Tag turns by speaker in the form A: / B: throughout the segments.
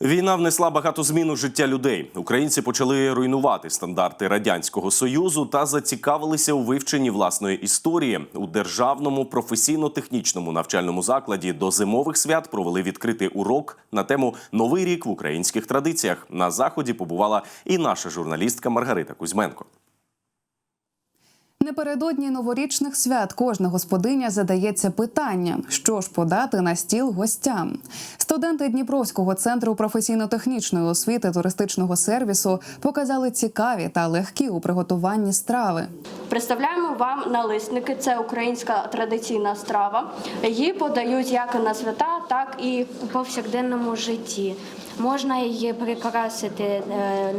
A: Війна внесла багато змін у життя людей. Українці почали руйнувати стандарти радянського союзу та зацікавилися у вивченні власної історії у державному професійно-технічному навчальному закладі. До зимових свят провели відкритий урок на тему Новий рік в українських традиціях. На заході побувала і наша журналістка Маргарита Кузьменко.
B: Напередодні новорічних свят кожна господиня задається питанням, що ж подати на стіл гостям. Студенти Дніпровського центру професійно-технічної освіти туристичного сервісу показали цікаві та легкі у приготуванні страви.
C: Представляємо вам налисники. Це українська традиційна страва. Її подають як на свята, так і
D: у повсякденному житті. Можна її прикрасити е,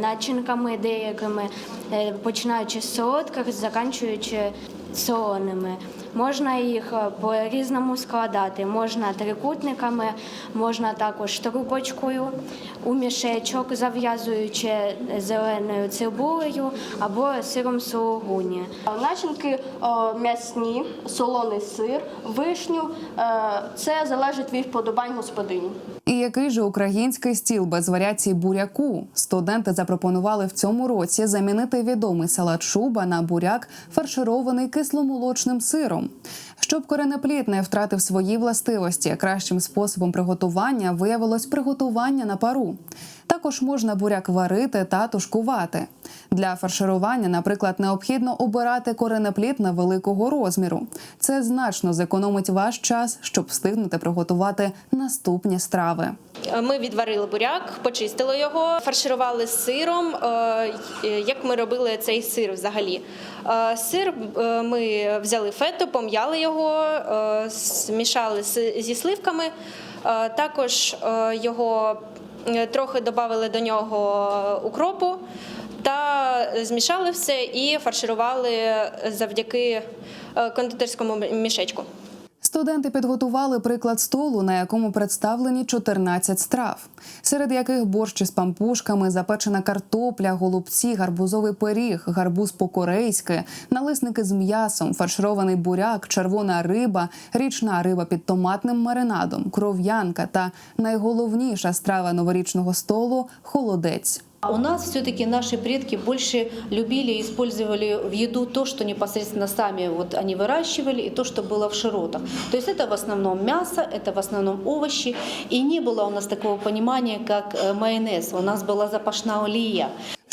D: начинками деякими, е, починаючи з солодких, заканчуючи солоними. Можна їх е, по-різному складати. Можна трикутниками, можна також трубочкою у мішечок, зав'язуючи зеленою цибулею або сиром сулугуні.
C: начинки о, м'ясні, солоний сир, вишню. Е, Це залежить від вподобань господині.
B: І який же український стіл без варіацій буряку? Студенти запропонували в цьому році замінити відомий салат шуба на буряк, фарширований кисломолочним сиром. Щоб коренеплід не втратив свої властивості, кращим способом приготування виявилось приготування на пару. Також можна буряк варити та тушкувати. Для фарширування, наприклад, необхідно обирати коренеплід невеликого розміру. Це значно зекономить ваш час, щоб встигнути приготувати наступні страви.
E: Ми відварили буряк, почистили його, фарширували сиром. е, Як ми робили цей сир взагалі? Е, Сир е, ми взяли фету, пом'яли його, е, змішали зі сливками. Е, Також е, його е, трохи додали до нього укропу та змішали все і фарширували завдяки е, кондитерському мішечку.
B: Студенти підготували приклад столу, на якому представлені 14 страв, серед яких борщ із пампушками, запечена картопля, голубці, гарбузовий пиріг, гарбуз по-корейськи, налисники з м'ясом, фарширований буряк, червона риба, річна риба під томатним маринадом, кров'янка та найголовніша страва новорічного столу холодець.
F: А У нас все-таки наши предки больше любили и использовали в еду то, что непосредственно сами вот они выращивали, и то, что было в широтах. То есть это в основном мясо, это в основном овощи. И не было у нас такого понимания, как э, майонез. У нас была запашная олия.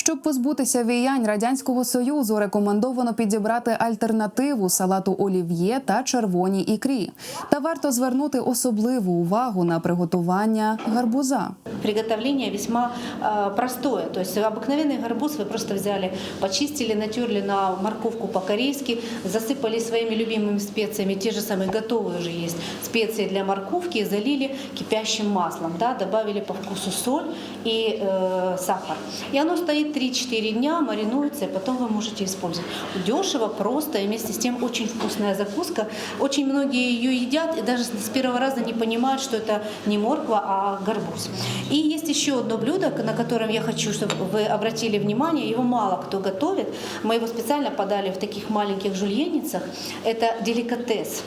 B: Щоб позбутися віянь радянського союзу, рекомендовано підібрати альтернативу салату олів'є та червоній ікрі. Та варто звернути особливу увагу на приготування гарбуза.
F: Приготовление весьма э, простое. То есть обыкновенный гарбуз вы просто взяли, почистили, натерли на морковку по-корейски, засыпали своими любимыми специями, те же самые готовые уже есть специи для морковки, залили кипящим маслом, да, добавили по вкусу соль и э, сахар. И оно стоит 3-4 дня, маринуется, и потом вы можете использовать. Дешево, просто, и вместе с тем очень вкусная закуска. Очень многие ее едят и даже с первого раза не понимают, что это не морква, а гарбуз. И есть еще одно блюдо, на котором я хочу, чтобы вы обратили внимание. Его мало кто готовит. Мы его специально подали в таких маленьких жульенницах. Это деликатес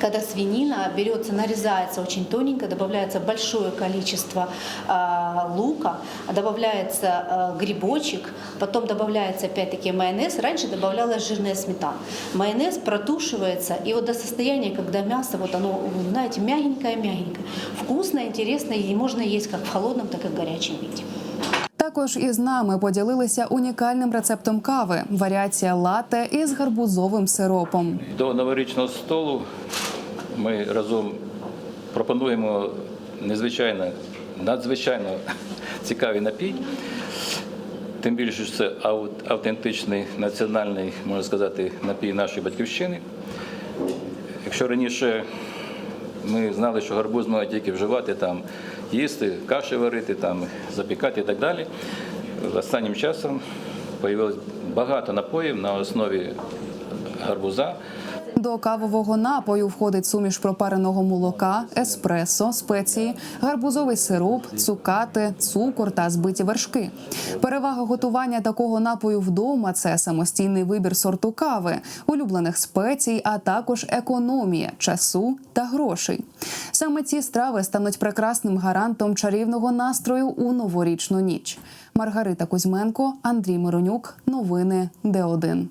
F: когда свинина берется, нарезается очень тоненько, добавляется большое количество э, лука, добавляется э, грибочек, потом добавляется опять-таки майонез. Раньше добавлялась жирная сметана. Майонез протушивается, и вот до состояния, когда мясо, вот оно, знаете, мягенькое-мягенькое. Вкусно, интересно, и можно есть как в холодном, так и в горячем виде.
B: Також із нами поділилися унікальним рецептом кави варіація лате із гарбузовим сиропом.
G: До новорічного столу ми разом пропонуємо незвичайно, надзвичайно цікавий напій. Тим більше, що це автентичний національний, можна сказати, напій нашої батьківщини. Якщо раніше ми знали, що гарбуз можна тільки вживати, там, їсти, каші варити, там, запікати і так далі, останнім часом з'явилось багато напоїв на основі гарбуза.
B: До кавового напою входить суміш пропареного молока, еспресо, спеції, гарбузовий сироп, цукати, цукор та збиті вершки. Перевага готування такого напою вдома це самостійний вибір сорту кави, улюблених спецій, а також економія часу та грошей. Саме ці страви стануть прекрасним гарантом чарівного настрою у новорічну ніч. Маргарита Кузьменко, Андрій Миронюк. Новини Д1.